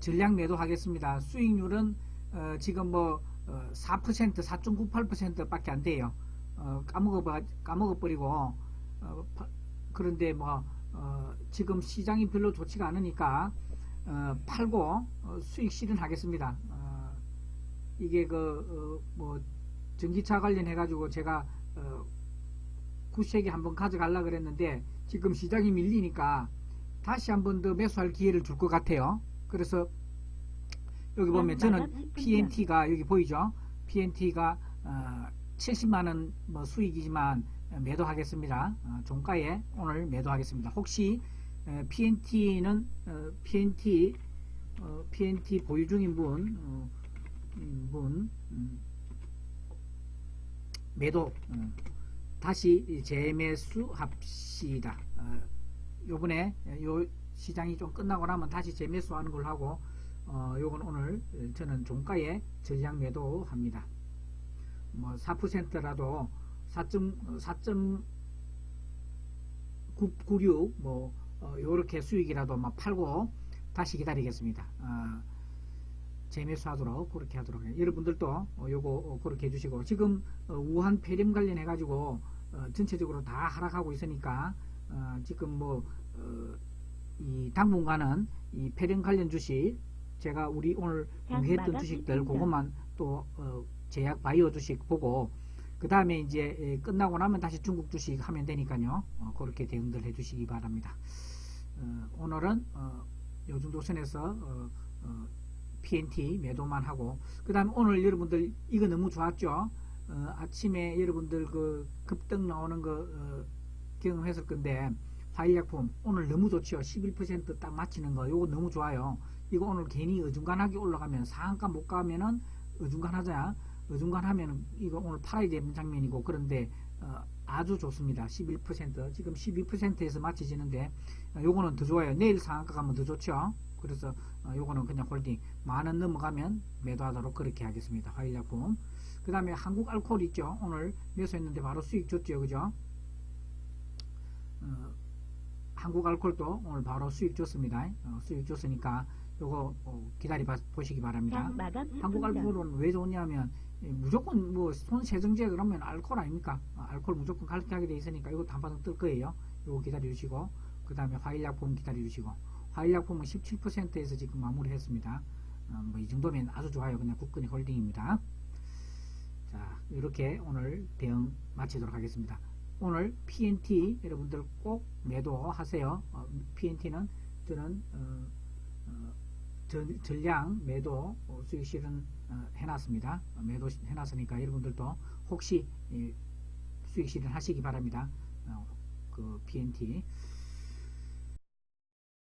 전량 매도하겠습니다. 수익률은 어, 지금 뭐 어, 4% 4.98% 밖에 안 돼요. 어, 까먹어 까먹어 버리고 어, 파- 그런데 뭐 어, 지금 시장이 별로 좋지가 않으니까 어, 팔고 어, 수익 실현하겠습니다. 어, 이게 그뭐 전기차 관련해 가지고 제가 어, 구색에 한번 가져가려 그랬는데 지금 시장이 밀리니까 다시 한번 더 매수할 기회를 줄 것 같아요. 그래서 여기 보면 저는 PNT가 여기 보이죠? PNT가 어, 70만 원 뭐 수익이지만 매도하겠습니다. 어, 종가에 오늘 매도하겠습니다. 혹시 PNT는 PNT 어, PNT 보유 중인 분, 어, 음, 분 음, 매도 어, 다시 재매수 합시다. 어, 요번에 요 시장이 좀 끝나고 나면 다시 재매수하는 걸 하고 어, 요건 오늘 저는 종가에 전량 매도합니다. 뭐 4%라도 4.4.96뭐 어, 요렇게 수익이라도 막 팔고 다시 기다리겠습니다. 어, 재매수하도록 그렇게 하도록 해요. 여러분들도 어, 요거 어, 그렇게 해주시고 지금 어, 우한 폐렴 관련해 가지고 어, 전체적으로 다 하락하고 있으니까 어, 지금 뭐 이 당분간은 이 폐렴 관련 주식 제가 우리 오늘 공개했던 주식들. 그것만 또 어, 제약 바이오 주식 보고 그 다음에 이제 에, 끝나고 나면 다시 중국 주식 하면 되니까요. 어, 그렇게 대응들 해주시기 바랍니다. 어, 오늘은 어, 요 정도 선에서 어, 어, PNT 매도만 하고 그 다음에 오늘 여러분들 이거 너무 좋았죠. 어, 아침에 여러분들 그 급등 나오는 거 어, 경험했을 건데 화일약품 오늘 너무 좋죠. 11%딱 맞히는 거 요거 너무 좋아요. 이거 오늘 괜히 어중간하게 올라가면 상한가 못 가면은 어중간하잖아. 어중간하면 이거 오늘 팔아야 되는 장면이고 그런데 어, 아주 좋습니다. 11% 지금 12%에서 맞춰지는데 어, 요거는 더 좋아요. 내일 상한가 가면 더 좋죠. 그래서 어, 요거는 그냥 홀딩 만 원 넘어가면 매도하도록 그렇게 하겠습니다. 화일약품. 그 다음에 한국 알코올 있죠. 오늘 매수했는데 바로 수익 줬죠. 그죠? 어, 한국 알코올도 오늘 바로 수익 줬습니다. 어, 수익 줬으니까 요거 어, 기다리 봐- 보시기 바랍니다. 한국 1분전. 알코올은 왜 좋냐면 예, 무조건 뭐 손세정제 그러면 알코올 아닙니까? 아, 알코올 무조건 가르게 하게 돼 있으니까 이거 단바닥 뜰 거예요. 요거 기다려 주시고 그 다음에 화일약품 기다려 주시고 화일약품은 17%에서 지금 마무리 했습니다. 어, 뭐이 정도면 아주 좋아요. 그냥 국근의 홀딩입니다. 자 이렇게 오늘 대응 마치도록 하겠습니다. 오늘 PNT 여러분들 꼭 매도하세요. 어, PNT는 저는 어, 어, 전, 전량 매도 어, 수익 실은 어, 해놨습니다. 어, 매도 시- 해놨으니까 여러분들도 혹시 예, 수익 실현 하시기 바랍니다. 어, 그 PNT